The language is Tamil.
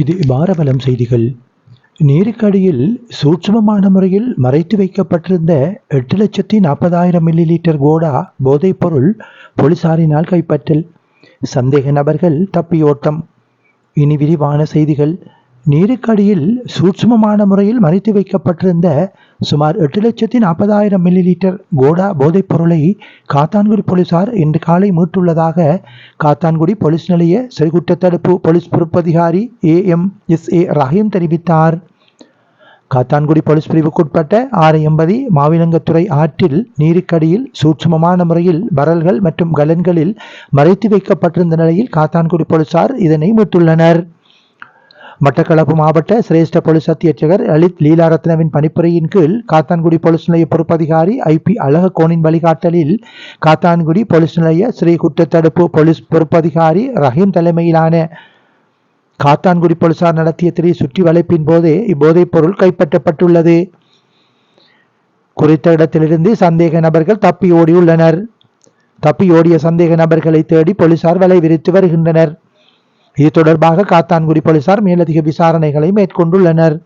இது பாரபலம் செய்திகள். நீருக்கடியில் சூட்சுமமான முறையில் மறைத்து வைக்கப்பட்டிருந்த எட்டு லட்சத்தி நாற்பதாயிரம் மில்லி லிட்டர் கோடா போதைப்பொருள் போலீசாரினால் கைப்பற்றல். சந்தேக நபர்கள் தப்பியோட்டம் இனி விரிவான செய்திகள். நீருக்கடியில் சூட்சுமமான முறையில் மறைத்து வைக்கப்பட்டிருந்த சுமார் எட்டு லட்சத்தி நாற்பதாயிரம் மில்லி லிட்டர் கோடா போதைப் பொருளை காத்தான்குடி போலீசார் இன்று காலை மீட்டுள்ளதாக காத்தான்குடி போலீஸ் நிலைய சிறுகுற்ற தடுப்பு police பொறுப்பதிகாரி A M S A Rahim தெரிவித்தார். காத்தான்குடி போலீஸ் பிரிவுக்குட்பட்ட ஆறு எம்பதி மாவிலங்கத்துறை ஆற்றில் நீருக்கடியில் சூட்சுமமான முறையில் பரல்கள் மற்றும் கலன்களில் மறைத்து வைக்கப்பட்டிருந்த நிலையில் காத்தான்குடி போலீசார் இதனை மீட்டுள்ளனர். மட்டக்களப்பு மாவட்ட சிரேஷ்ட போலீஸ் அத்தியட்சகர் லலித் லீலாரத்னவின் பணிப்புரையின் கீழ் காத்தான்குடி போலீஸ் நிலைய பொறுப்பதிகாரி ஐ பி அழககோனின் வழிகாட்டலில் காத்தான்குடி போலீஸ் நிலைய ஸ்ரீ குற்றத்தடுப்பு போலீஸ் பொறுப்பதிகாரி ரஹீம் தலைமையிலான காத்தான்குடி போலீசார் நடத்திய திரை சுற்றி வளைப்பின் போதே இப்போதைப் பொருள் கைப்பற்றப்பட்டுள்ளது. குறித்த இடத்திலிருந்து சந்தேக நபர்கள் தப்பி ஓடியுள்ளனர் தப்பி ஓடிய சந்தேக நபர்களை தேடி போலீசார் வலை விரித்து வருகின்றனர். இது தொடர்பாக காத்தான்குடி போலீசார் மேலதிக விசாரணைகளை மேற்கொண்டுள்ளனர்.